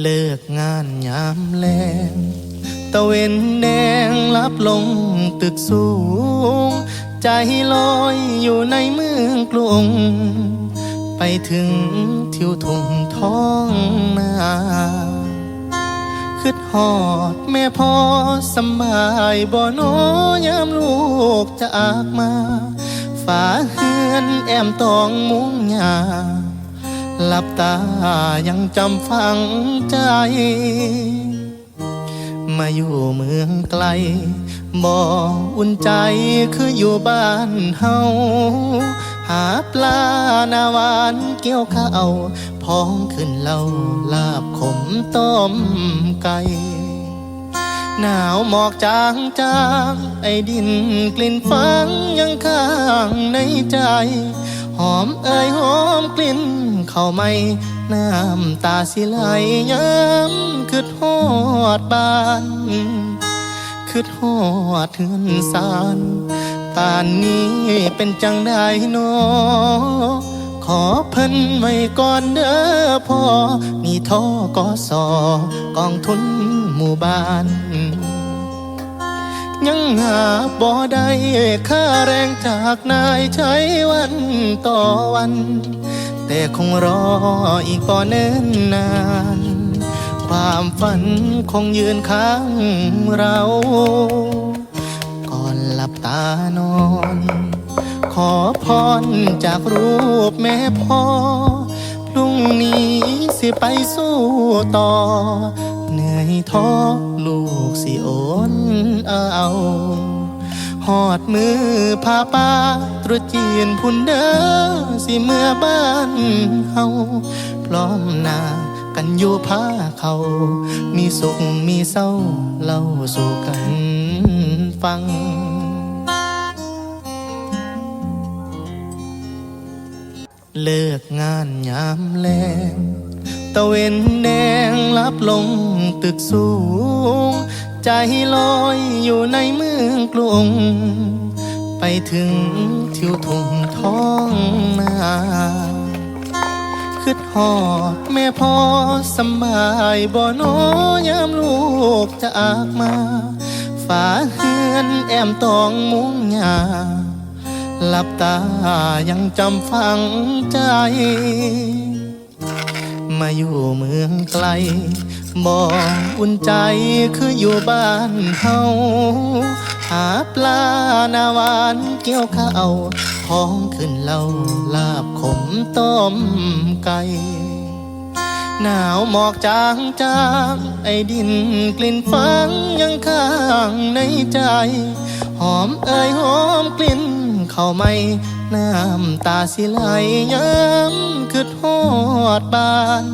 เลิกงานยามแลงตะเวนแดงลับลงตึกสูง ใจลอยอยู่ในเมืองกรุง ไปถึงทิวทุ่งท้องนาคิดหอดแม่พ่อสบายบ่โนยามลูกจะอากมา ฝาเฮือนแอมตองมุงยา หลับตายังจำฝังใจ มาอยู่เมืองไกลบ่อุ่นใจคืออยู่บ้านเฮาหาปลาหนาวานเกี่ยวข้าวพองขึ้นเล่าลาบขมต้มไก่หนาวหมอกจางจางไอ้ดินกลิ่นฟังยังข้างในใจ หอมเอ่ยหอมกลิ่นเข้าไม่น้ำตาสิไหลย้ำคือทอดบ้านคือทอดเทือนสารป่านนี้เป็นจังได้นอขอเพิ่นไว้ก่อนเด้อพ่อมีท่อกอสอกองทุนหมู่บ้าน ยังหาบ่ได้ค่าแรงจากนายใช้วันต่อวัน แต่คงรออีกก่อนเนิ่นนาน ความฝันคงยืนข้างเรา ก่อนหลับตานอน ขอพรจากรูปแม่พ่อพรุ่งนี้สิไปสู้ต่อ เหนื่อยท้อลูกสิโอนเอาหอดมือพาป้าตรุษจีนพุ่นเด้อสิเมื่อบ้านเฮาพร้อมหน้ากันอยู่พาเขา มีสุขมีเศร้าเล่าสู่กันฟัง เลิกงานยามแลงตะเวนแดงลับลง ตึกสูง ใจลอยอยู่ในเมืองกรุง ไปถึงทิวทุ่งท้องนาคิดหอดแม่พ่อสบายบ่โนยามลูกจะอากมา ฝาเฮือนแอมตองมุงหยาหลับตายังจำฝังใจ มาอยู่เมืองไกลบ่อุ่นใจคืออยู่บ้านเฮาหาปลาหนาวานเกี่ยวข้าวพองขึ้นเล่าลาบขมต้มไก่หนาวหมอกจางจางไอ้ดินกลิ่นฟังยังข้างในใจ หอมเอ่ยหอมกลิ่น เขาไม่น้ำตาสิไหลย้ำคือทอดบ้าน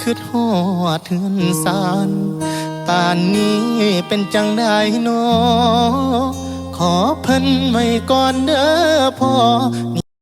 คือทอดเทือนสารป่านนี้เป็นจังได้นอขอเพิ่นไว้ก่อนเด้อพ่อ